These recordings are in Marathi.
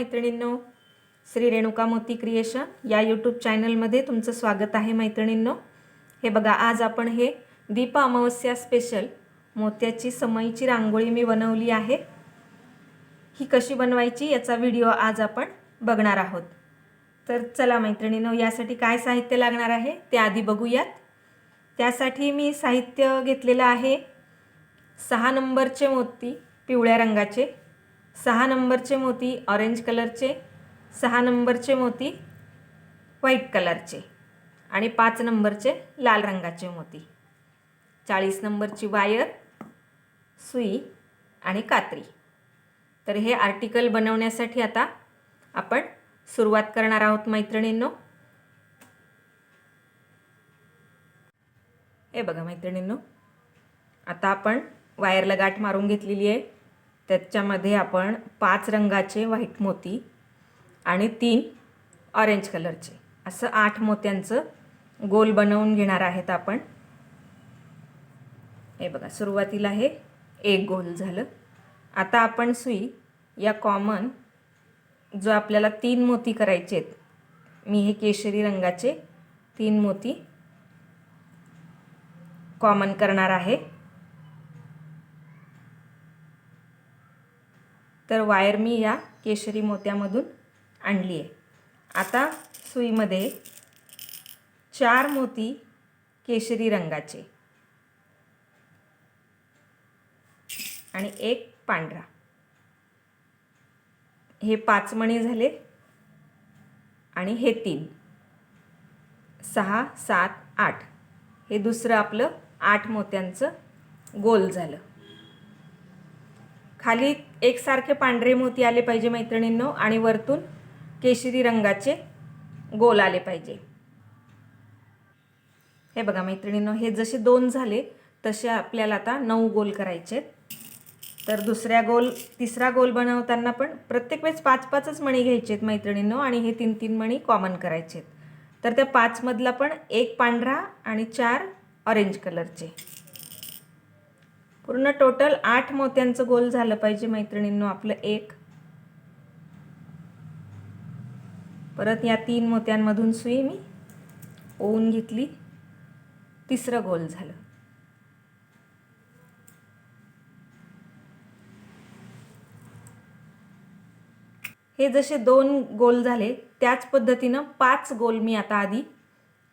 मैत्रिणींनो श्री रेणुका मोती क्रिएशन या यूट्यूब चॅनलमध्ये तुमचं स्वागत आहे मैत्रिणींनो. हे बघा आज आपण हे दीप अमावस्या स्पेशल मोत्याची समईची रांगोळी मी बनवली आहे. ही कशी बनवायची याचा व्हिडिओ आज आपण बघणार आहोत. तर चला मैत्रिणींनो यासाठी काय साहित्य लागणार आहे ते आधी बघूयात. त्यासाठी मी साहित्य घेतलेलं आहे सहा नंबरचे मोती पिवळ्या रंगाचे. सहा नंबरचे मोती ऑरेंज कलरचे सहा नंबरचे मोती व्हाईट कलरचे आणि पाच नंबरचे लाल रंगाचे मोती. चाळीस नंबरची वायर सुई आणि कात्री. तर हे आर्टिकल बनवण्यासाठी आता आपण सुरुवात करणार आहोत मैत्रिणींनो. हे बघा मैत्रिणींनो. आता आपण वायरला गाठ मारून घेतलेली आहे. त्याच्यामध्ये आपण पाच रंगाचे व्हाईट मोती आणि तीन ऑरेंज कलरचे. असं आठ मोत्यांचं गोल बनवून घेणार आहेत आपण. हे बघा सुरुवातीला हे एक गोल झालं. आता आपण सुई या कॉमन जो आपल्याला तीन मोती करायचे आहेत मी हे केशरी रंगाचे तीन मोती कॉमन करणार आहे. तर वायर मी या केशरी मोत्यामधून आणली आहे. आता सुईमध्ये चार मोती केशरी रंगाचे आणि एक पांढरा. हे पाच मणी झाले आणि हे तीन. सहा सात आठ. हे दुसरं आपलं आठ मोत्यांचं गोल झालं. खाली एकसारखे पांढरे मोती आले पाहिजे मैत्रिणींनो आणि वरतून केशरी रंगाचे गोल आले पाहिजे. हे बघा मैत्रिणींनो हे जसे दोन झाले तसे आपल्याला आता नऊ गोल करायचे तर दुसऱ्या गोल तिसरा गोल बनवताना पण प्रत्येक वेळेस पाच पाचच मणी घ्यायचे आहेत मैत्रिणींनो आणि हे तीन तीन मणी कॉमन करायचे आहेत. तर त्या पाचमधला पण एक पांढरा आणि चार ऑरेंज कलरचे पूर्ण टोटल आठ मोत्यांचं गोल झालं पाहिजे मैत्रिणींनो आपलं एक. परत या तीन मोत्यांमधून सुई मी ओवून घेतली. तिसरं गोल झालं. हे जसे दोन गोल झाले त्याच पद्धतीनं पाच गोल मी आता आधी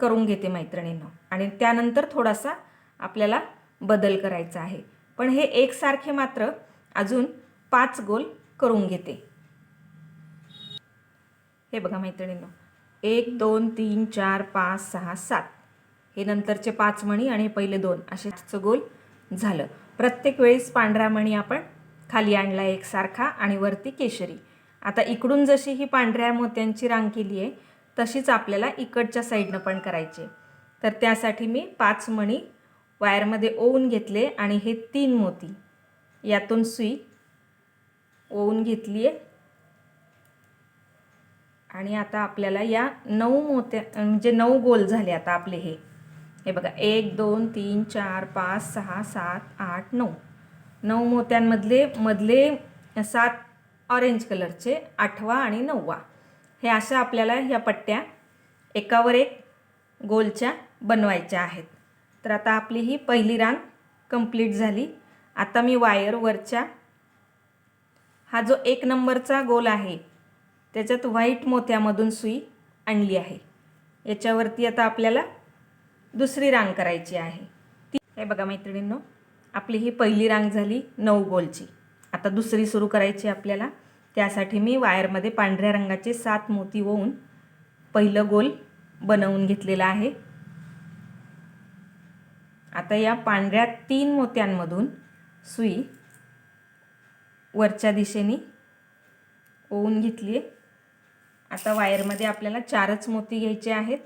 करून घेते मैत्रिणींनो. आणि त्यानंतर थोडासा आपल्याला बदल करायचा आहे. पण हे एकसारखे मात्र अजून पाच गोल करून घेते. हे बघा मैत्रिणींनो एक दोन तीन चार पाच सहा सात. हे नंतरचे पाच मणी आणि पहिले दोन असेच गोल झालं. प्रत्येक वेळेस पांढरा मणी आपण खाली आणला एकसारखा आणि वरती केशरी. आता इकडून जशी ही पांढऱ्या मोत्यांची रांग केली आहे तशीच आपल्याला इकडच्या साईडनं पण करायची तर त्यासाठी मी पाच मणी वायरमध्ये ओवून घेतले आणि हे तीन मोती. यातून सुई ओवून घेतली आहे आणि आता आपल्याला या नऊ मोत्या म्हणजे नऊ गोल झाले आता आपले हे. हे बघा एक दोन तीन चार पाच सहा सात आठ नऊ. नऊ मोत्यांमधले मधले सात ऑरेंज कलरचे आठवा आणि नववा. हे अशा आपल्याला ह्या पट्ट्या एकावर एक गोलच्या बनवायच्या आहेत. तर आता आपली ही पहिली रांग कंप्लीट झाली. आता मी वायर वरच्या हा जो एक नंबरचा गोल आहे त्याच्यात व्हाईट मोत्यामधून सुई आणली आहे. याच्यावरती आता आपल्याला दुसरी रांग करायची आहे. ती हे बघा मैत्रिणींनो आपली ही पहिली रांग झाली नऊ गोलची. आता दुसरी सुरू करायची आपल्याला. त्यासाठी मी वायरमध्ये पांढऱ्या रंगाचे सात मोती होऊन पहिलं गोल बनवून घेतलेलं आहे. आता या पांढऱ्या तीन मोत्यांमधून सुई वरच्या दिशेने ओवून घेतली आहे आता वायरमध्ये आपल्याला चारच मोती घ्यायचे आहेत.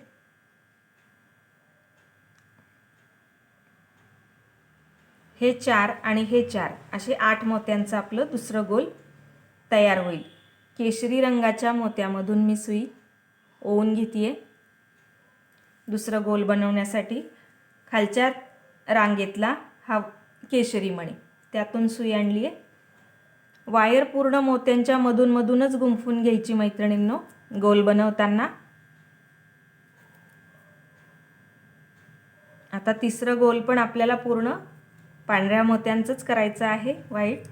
हे चार आणि हे चार असे आठ मोत्यांचं आपलं दुसरं गोल तयार होईल. केशरी रंगाच्या मोत्यामधून मी सुई ओवून घेते आहे दुसरं गोल बनवण्यासाठी खालच्या रांगेतला हा केशरी मणी. त्यातून सुई आणली आहे. वायर पूर्ण मोत्यांच्या मधूनमधूनच गुंफून घ्यायची मैत्रिणींनो. गोल बनवताना. आता तिसरं गोल पण आपल्याला पूर्ण पांढऱ्या मोत्यांचंच करायचं आहे वाईट.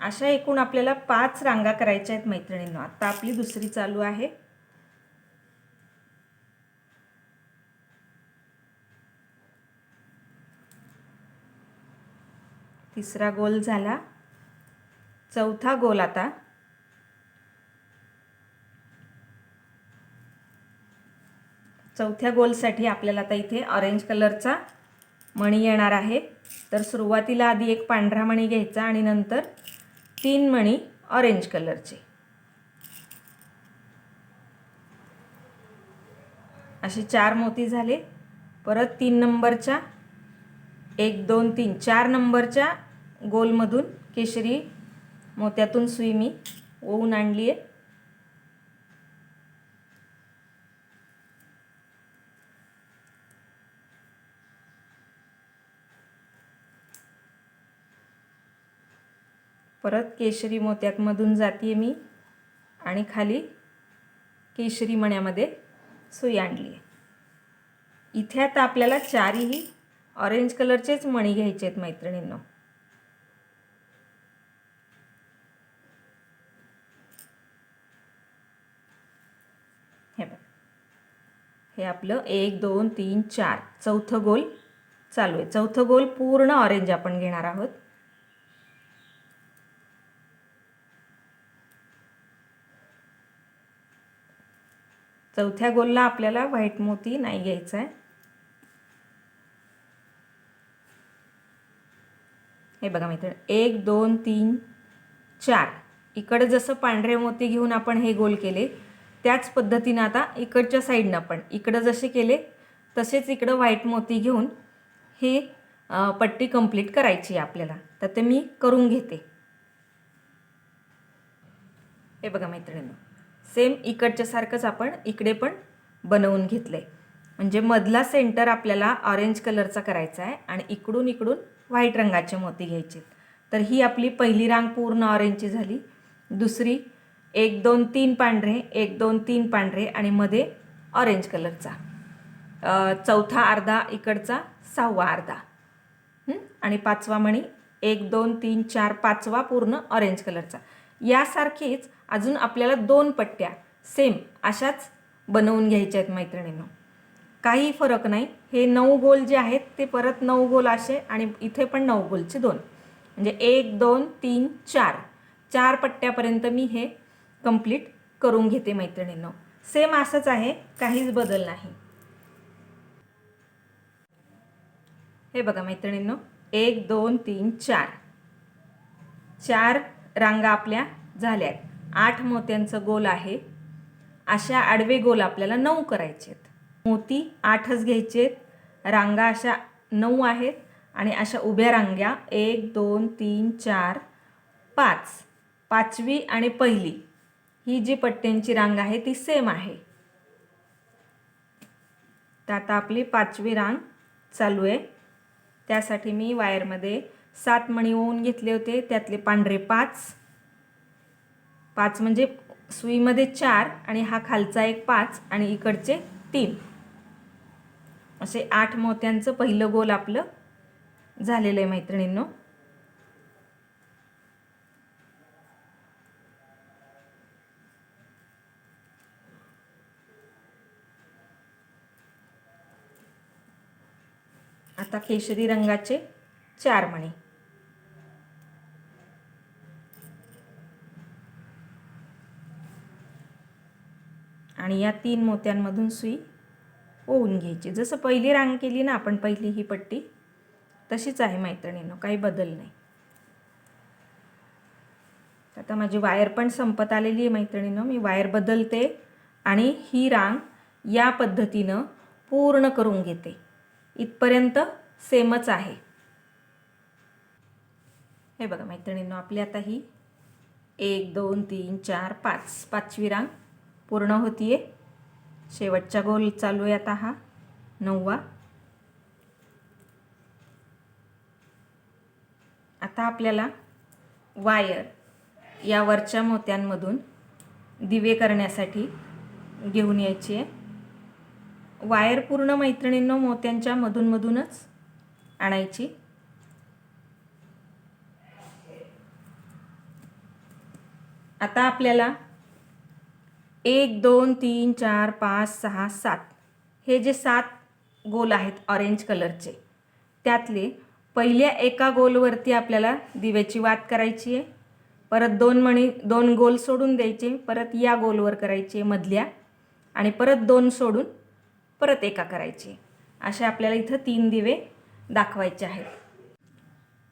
अशा एकूण आपल्याला पाच रांगा करायच्या आहेत मैत्रिणींनो. आता आपली दुसरी चालू आहे. तिसरा गोल झाला. चौथा गोल आता. चौथ्या गोलसाठी आपल्याला आता इथे ऑरेंज कलरचा मणी येणार आहे. तर सुरुवातीला आधी एक पांढरा मणी घ्यायचा आणि नंतर तीन मणी ऑरेंज कलरचे असे चार मोती झाले. परत तीन नंबरच्या एक दोन तीन चार नंबरच्या गोलमधून केशरी मोत्यातून सुई मी ओवून आणली आहे. परत केशरी मोत्यातमधून जाते मी आणि खाली केशरी मण्यामध्ये सुई आणली आहे. इथे आता आपल्याला चारही ऑरेंज कलरचेच मणी घ्यायचे आहेत मैत्रिणींनो हे बघ हे आपलं एक दोन तीन चार. चौथं गोल चालू आहे. चौथं गोल पूर्ण ऑरेंज आपण घेणार आहोत. चौथ्या गोलला आपल्याला व्हाईट मोती नाही घ्यायचा आहे. हे बघा मित्र एक दोन तीन चार. इकडं जसं पांढरे मोती घेऊन आपण हे गोल केले त्याच पद्धतीनं आता इकडच्या साईडनं पण इकडं जसे केले तसेच इकडं व्हाईट मोती घेऊन हे पट्टी कंप्लीट करायची आहे आपल्याला. तर ते मी करून घेते. हे बघा मैत्रिणींनो सेम इकडच्यासारखंच आपण इकडे पण बनवून घेतलं आहे म्हणजे मधला सेंटर आपल्याला ऑरेंज कलरचा करायचा आहे आणि इकडून इकडून व्हाईट रंगाचे मोती घ्यायचे तर ही आपली पहिली रांग पूर्ण ऑरेंजची झाली. दुसरी एक दोन तीन पांढरे एक दोन तीन पांढरे आणि मध्ये ऑरेंज कलरचा चौथा अर्धा इकडचा सहावा अर्धा. आणि पाचवा मणी एक दोन तीन चार पाचवा पूर्ण ऑरेंज कलरचा यासारखीच अजून आपल्याला दोन पट्ट्या सेम अशाच बनवून घ्यायच्या आहेत मैत्रिणींनो. काही फरक नाही. हे नऊ गोल जे आहेत ते परत नऊ गोल असे आणि इथे पण नऊ गोलचे दोन. म्हणजे एक दोन तीन चार. चार पट्ट्यापर्यंत मी हे कंप्लीट करून घेते मैत्रिणींनो. सेम असंच आहे काहीच बदल नाही. हे बघा मैत्रिणींनो एक दोन तीन चार. चार रांगा आपल्या झाल्यात. आठ मोत्यांचं गोल आहे. अशा आडवे गोल आपल्याला नऊ करायचे आहेत मोती आठच घ्यायचे आहेत रांगा अशा नऊ आहेत आणि अशा उभ्या रांग्या एक दोन तीन चार पाच. पाचवी आणि पहिली. ही जी पट्ट्यांची रांग आहे ती सेम आहे. तर आता आपली पाचवी रांग चालू आहे. त्यासाठी मी वायरमध्ये सात मणी ओवून घेतले होते त्यातले पांढरे पाच. पाच म्हणजे सुईमध्ये चार आणि हा खालचा एक पाच आणि इकडचे तीन. असे आठ मोत्यांचं पहिलं गोल आपलं झालेलं आहे मैत्रिणींनो. आता केशरी रंगाचे चार मणी. आणि या तीन मोत्यांमधून सुई ओवून घ्यायची. जसं पहिली रांग केली ना आपण पहिली ही पट्टी तशीच आहे मैत्रिणीनं काही बदल नाही. आता माझी वायर पण संपत आलेली आहे मैत्रिणीनं मी वायर बदलते आणि ही रांग या पद्धतीनं पूर्ण करून घेते. इथपर्यंत सेमच आहे. हे बघा मैत्रिणींनो आपली आता ही एक दोन तीन चार पाच. पाचवी रांग पूर्ण होतीये. शेवटचा गोल चालू आहे आता हा. नववा. आता आपल्याला वायर या वरच्या मोत्यांमधून दिवे करण्यासाठी घेऊन यायची आहे वायर पूर्ण मैत्रिणींनो मोत्यांच्या मधूनमधूनच आणायची. आता आपल्याला एक दोन तीन चार पाच सहा सात हे जे सात गोल आहेत ऑरेंज कलरचे त्यातले पहिल्या एका गोलवरती आपल्याला दिव्याची वात करायची आहे. परत दोन मणी दोन गोल सोडून द्यायचे परत या गोलवर करायचे मधल्या आणि परत दोन सोडून परत एका करायचे. असे आपल्याला इथं तीन दिवे दाखवायचे आहेत.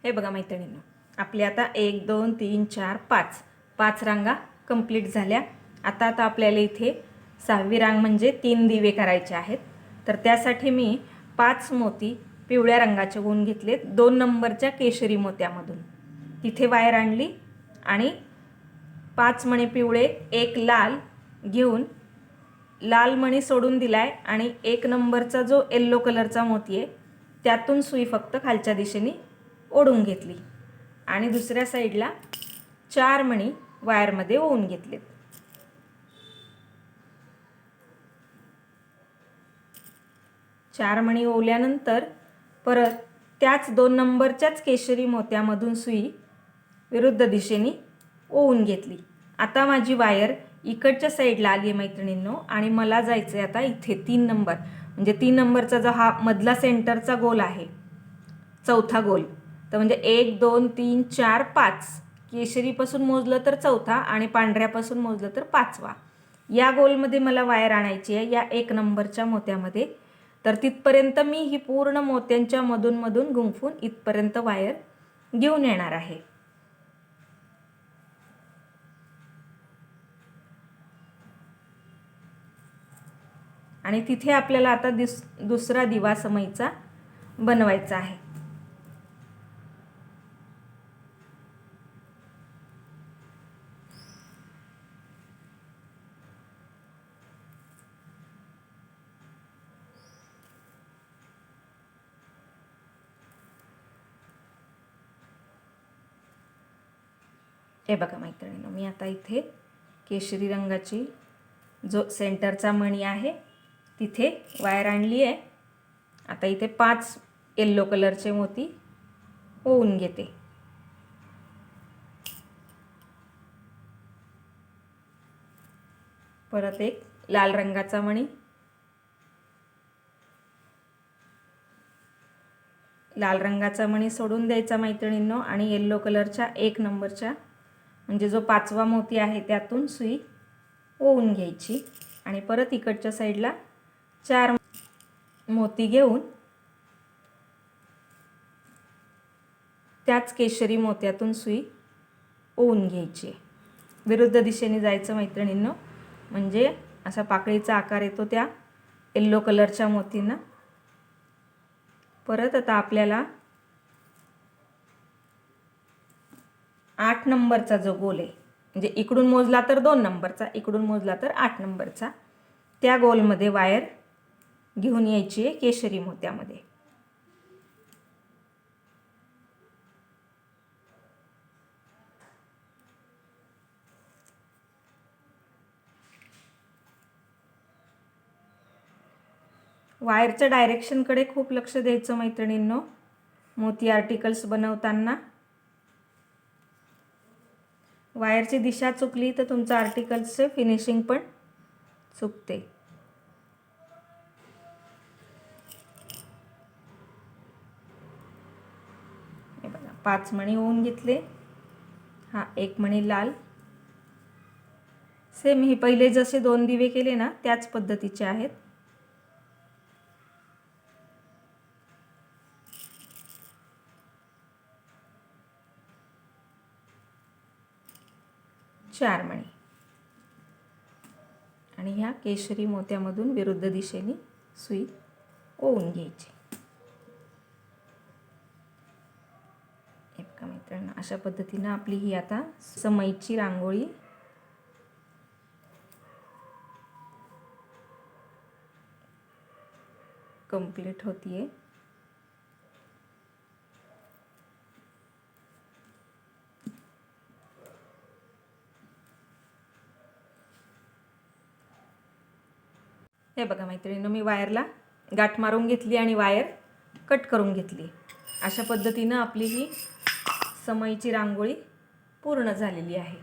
हे बघा मैत्रिणींनो आपले आता एक दोन तीन चार पाच. पाच रांगा कंप्लीट झाल्या. आता आता आपल्याला इथे सहावी रांग म्हणजे तीन दिवे करायचे आहेत. तर त्यासाठी मी पाच मोती पिवळ्या रंगाचे गुण घेतलेत. दोन नंबरच्या केशरी मोत्यामधून. तिथे वायर आणली आणि पाच मणी पिवळे एक लाल घेऊन लाल मणी सोडून दिलाय आणि एक नंबरचा जो येल्लो कलरचा मोती आहे त्यातून सुई फक्त खालच्या दिशेने ओढून घेतली. आणि दुसऱ्या साईडला चार मणी वायरमध्ये ओवून घेतलेत. चार मणी ओवल्यानंतर परत त्याच दोन नंबरच्याच केशरी मोत्यामधून सुई विरुद्ध दिशेने ओवून घेतली. आता माझी वायर इकडच्या साईडला आली आहे मैत्रिणींनो आणि मला जायचं आहे आता इथे तीन नंबर. म्हणजे तीन नंबरचा जो हा मधला सेंटरचा गोल आहे चौथा गोल. तर म्हणजे एक दोन तीन चार पाच. केशरीपासून मोजलं तर चौथा आणि पांढऱ्यापासून मोजलं तर पाचवा. या गोलमध्ये मला वायर आणायची आहे या एक नंबरच्या मोत्यामध्ये. तर तिथपर्यंत मी ही पूर्ण मोत्यांच्या मधून मधून गुंफून इथपर्यंत वायर घेऊन येणार आहे. आणि तिथे आपल्याला आता दिस दुसरा दिवा समईचा बनवायचा आहे. हे बघा मैत्रिणीनं मी आता इथे केशरी रंगाची जो सेंटरचा मणी आहे तिथे वायर आणली आहे. आता इथे पाच येल्लो कलरचे मोती ओवून घेते. परत एक लाल रंगाचा मणी. लाल रंगाचा मणी सोडून द्यायचा मैत्रिणींनो आणि येल्लो कलरच्या एक नंबरच्या म्हणजे जो पाचवा मोती आहे त्यातून सुई ओवून घ्यायची. आणि परत इकडच्या साईडला चार मोती घेऊन त्याच केशरी मोत्यातून सुई ओवून घ्यायची. विरुद्ध दिशेने जायचं मैत्रिणींनो. म्हणजे असा पाकळीचा आकार येतो त्या येल्लो कलरच्या मोतींना. परत आता आपल्याला आठ नंबरचा जो गोल आहे म्हणजे इकडून मोजला तर दोन नंबरचा इकडून मोजला तर आठ नंबरचा त्या गोलमध्ये वायर घेऊन यायची आहे केशरी मोत्यामध्ये. वायरच्या डायरेक्शनकडे खूप लक्ष द्यायचं मैत्रिणींनो. मोती आर्टिकल्स बनवताना. वायरची दिशा चुकली तर तुमचं आर्टिकल्सचे फिनिशिंग पण चुकते. पाच मणी होऊन घेतले. हा एक मणी लाल. सेम हे पहिले जसे दोन दिवे केले ना त्याच पद्धतीचे आहेत. चार मणी. आणि ह्या केशरी मोत्यामधून विरुद्ध दिशेने सुई ओवून घ्यायची. कारण अशा पद्धतीनं आपली ही आता समईची रांगोळी कंप्लीट होतीये. हे बघा मैत्रिणीनं मी वायरला गाठ मारून घेतली आणि वायर कट करून घेतली. अशा पद्धतीनं आपली ही समईची रांगोळी पूर्ण झालेली आहे.